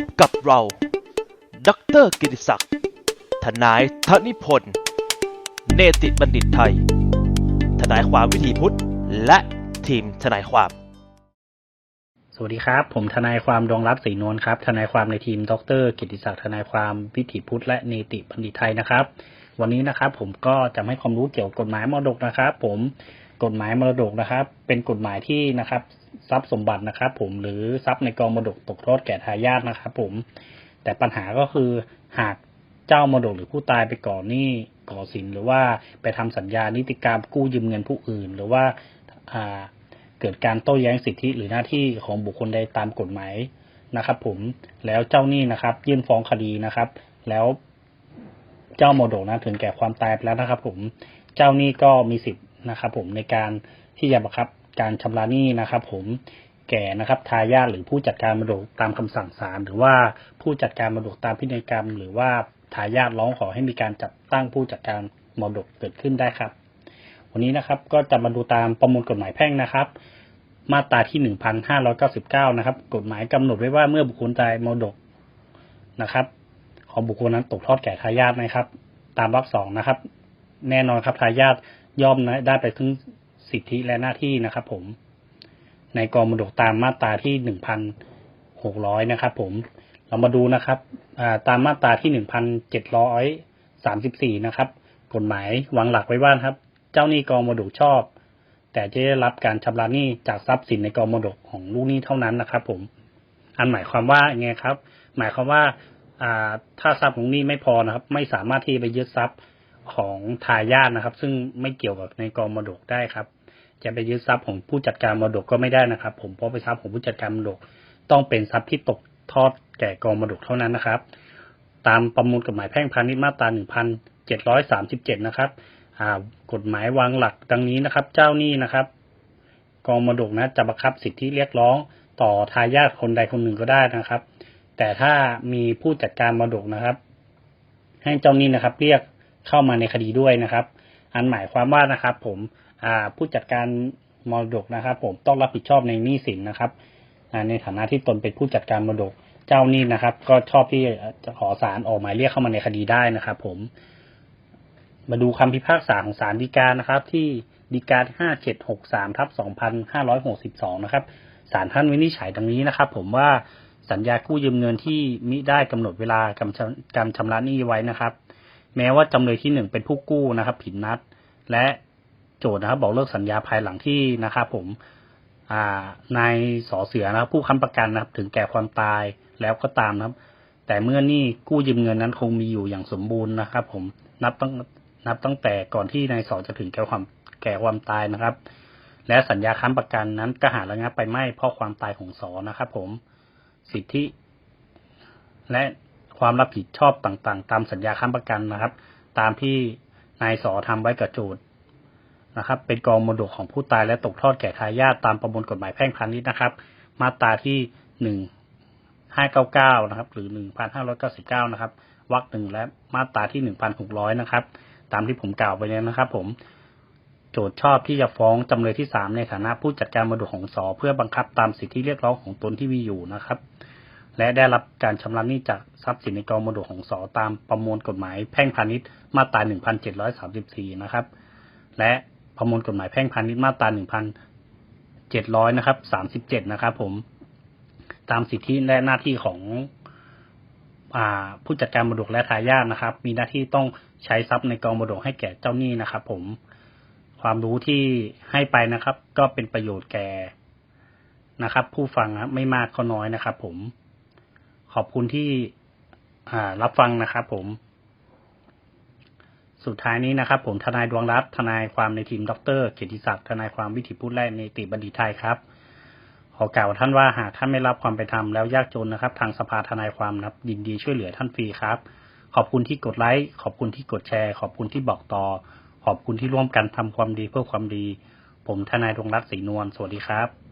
บกับเรา ดรกิติศักดิ์ ทนายธนิพนธ์ เนติบัณฑิตไทย ทนายความวิถีพุทธ และทีมทนายความ สวัสดีครับ ผมทนายความดวงรับศรีนวลครับ ทนายความในทีม ดรกิติศักดิ์ ทนายความวิถีพุทธ และเนติบัณฑิตไทยนะครับ วันนี้นะครับผมก็จะให้ความรู้เกี่ยวกับกฎหมายมรดกนะครับ ผม กฎหมายมรดกนะครับ เป็นกฎหมายที่นะครับ ทรัพย์สมบัตินะครับ ผมหรือทรัพย์ในกองมรดกตกทอดแก่ทายาทนะครับ ผม แต่ปัญหาก็คือหากเจ้ามรดกหรือผู้ตายไปก่อหนี้ก่อสินหรือว่าไปทำสัญญานิติกรรมกู้ยืมเงินผู้อื่น หรือว่าอ่าเกิดการโต้แย้งสิทธิหรือหน้าที่ของบุคคลใดตามกฎหมายนะครับ ผมแล้วเจ้าหนี้นะครับ ยื่นฟ้องคดีนะครับ แล้วเจ้ามรดกนะถึงแก่ความตายไปแล้วนะครับ ผมเจ้าหนี้ก็มีสิทธิ์นะครับ ผมในการที่จะบังคับ การชำระหนี้นะครับ ผมแก่นะครับทายาทหรือผู้จัดการมรดกตามคำสั่งศาลหรือว่าผู้จัดการมรดกตามพินัยกรรม หรือว่าทายาทร้องขอให้มีการจัดตั้งผู้จัดการมรดกเกิดขึ้นได้ครับ วันนี้นะครับก็จะมาดูตามประมวลกฎหมายแพ่งนะครับ มาตราที่หนึ่งพันห้าร้อยเก้าสิบเก้านะครับ กฎหมายกำหนดไว้ว่าเมื่อบุคคลตายมรดกนะครับ ของบุคคลนั้นตกทอดแก่ทายาทนะครับ ตามวรรคสองนะครับ แน่นอนครับทายาทย่อมได้ไปถึง สิทธิและหน้าที่นะครับผม ในกองมรดกตามมาตราที่หนึ่งพันหกร้อยนะครับผม เรามาดูนะครับตามมาตราที่หนึ่งพันเจ็ดร้อยสามสิบสี่นะครับ กฎหมายวางหลักไว้ว่าครับ เจ้าหนี้กองมรดกชอบ แต่จะได้รับการชำระหนี้จากทรัพย์สินในกองมรดกของลูกหนี้เท่านั้นนะครับ ผม อันหมายความว่าไงครับ หมายความว่าถ้าทรัพย์ของหนี้ไม่พอนะครับ ไม่สามารถที่ไปยึดทรัพย์ ของทายาทนะครับ ซึ่งไม่เกี่ยวกับในกองมรดกได้ครับ จะไปยึดทรัพย์ของผู้จัดการมรดกก็ไม่ได้นะครับ ผมเพราะเป็นทรัพย์ของผู้จัดการมรดก ต้องเป็นทรัพย์ที่ตกทอดแก่กองมรดกเท่านั้นนะครับ ตามประมวลกฎหมายแพ่งพาณิชย์มาตรา 1737 นะครับกฎหมายวางหลักดังนี้นะครับ เจ้าหนี้นะครับ กองมรดกนะจะบังคับสิทธิเรียกร้องต่อทายาทคนใดคนหนึ่งก็ได้นะครับ แต่ถ้ามีผู้จัดการมรดกนะครับ ให้เจ้าหนี้นะครับ เรียก เข้ามาในคดีด้วยนะครับ อันหมายความว่านะครับ ผมผู้จัดการมรดกนะครับ ผมต้องรับผิดชอบในหนี้สินนะครับในฐานะที่ตนเป็นผู้จัดการมรดกเจ้าหนี้นะครับ ก็ชอบที่จะขอศาลออกหมายเรียกเข้ามาในคดีได้นะครับ ผม มาดูคำพิพากษาของศาลฎีกานะครับ ที่ฎีกา5763ทับ2562นะครับศาลท่านวินิจฉัยดังนี้นะครับ ผมว่าสัญญากู้ยืมเงินที่มิได้กำหนดเวลากำชำการชำระหนี้ไว้นะครับ แม้ว่าจำเลยที่หนึ่งเป็นผู้กู้นะครับ ผิดนัด และโจทย์นะครับ บอกเลิกสัญญาภายหลังที่นะครับผมนายสอเสือนะครับ ผู้ค้ำประกันนะครับ ถึงแก่ความตายแล้วก็ตามนะครับ แต่เมื่อนี้กู้ยืมเงินนั้นคงมีอยู่อย่างสมบูรณ์นะครับ ผมนับตั้งนับตั้งแต่ก่อนที่นายสอจะถึงแก่ความแก่ความตายนะครับ และสัญญาค้ำประกันนั้นก็หาระงับไปไม่เพราะความตายของสอนะครับ ผมสิทธิ และ ความรับผิดชอบต่างๆ ตามสัญญาค้ำประกันนะครับ ตามที่นายสอทำไว้กับโจทย์นะครับ เป็นกองมรดกของผู้ตายและตกทอดแก่ทายาทตามประมวลกฎหมายแพ่งพาณิชย์นะครับ มาตราที่หนึ่งห้าเก้าเก้านะครับ หรือหนึ่งพันห้าร้อยเก้าสิบเก้านะครับวรรคหนึ่งและมาตราที่หนึ่งพันหกร้อยนะครับ ตามที่ผมกล่าวไปเลยนะครับ ผมโจทย์ชอบที่จะฟ้องจำเลยที่สามในฐานะผู้จัดการมรดกของสอเพื่อบังคับตามสิทธิเรียกร้องของตนที่มีอยู่นะครับ และได้รับการชำระหนี้จากทรัพย์สินในกองมรดกของสอตามประมวลกฎหมายแพ่งพาณิชย์มาตราหนึ่งพันเจ็ดร้อยสามสิบสี่นะครับ และประมวลกฎหมายแพ่งพาณิชย์มาตราหนึ่งพันเจ็ดร้อยนะครับสามสิบเจ็ดนะครับผม ตามสิทธิและหน้าที่ของอผู้จัดการมรดกและทายาทนะครับ มีหน้าที่ต้องใช้ทรัพย์ในกองมรดกให้แก่เจ้าหนี้นะครับ ผม ความรู้ที่ให้ไปนะครับ ก็เป็นประโยชน์แก่นะครับ ผู้ฟังนะไม่มากก็น้อยนะครับ ผม ขอบคุณที่รับฟังนะครับผม สุดท้ายนี้นะครับ ผมทนายดวงรัตน์ทนายความในทีมดรเกียรติศักดิ์ทนายความวิถีพุทธและเนติบัณฑิตไทยครับ ขอกล่าวท่านว่าหากท่านไม่รับความเป็นธรรมแล้วยากจนนะครับ ทางสภาทนายความนะครับยินดีช่วยเหลือท่านฟรีครับ ขอบคุณที่กดไลค์ขอบคุณที่กดแชร์ ขอบคุณที่บอกต่อ ขอบคุณที่ร่วมกันทำความดีเพื่อความดี ผมทนายดวงรัตน์ศรีนวลสวัสดีครับ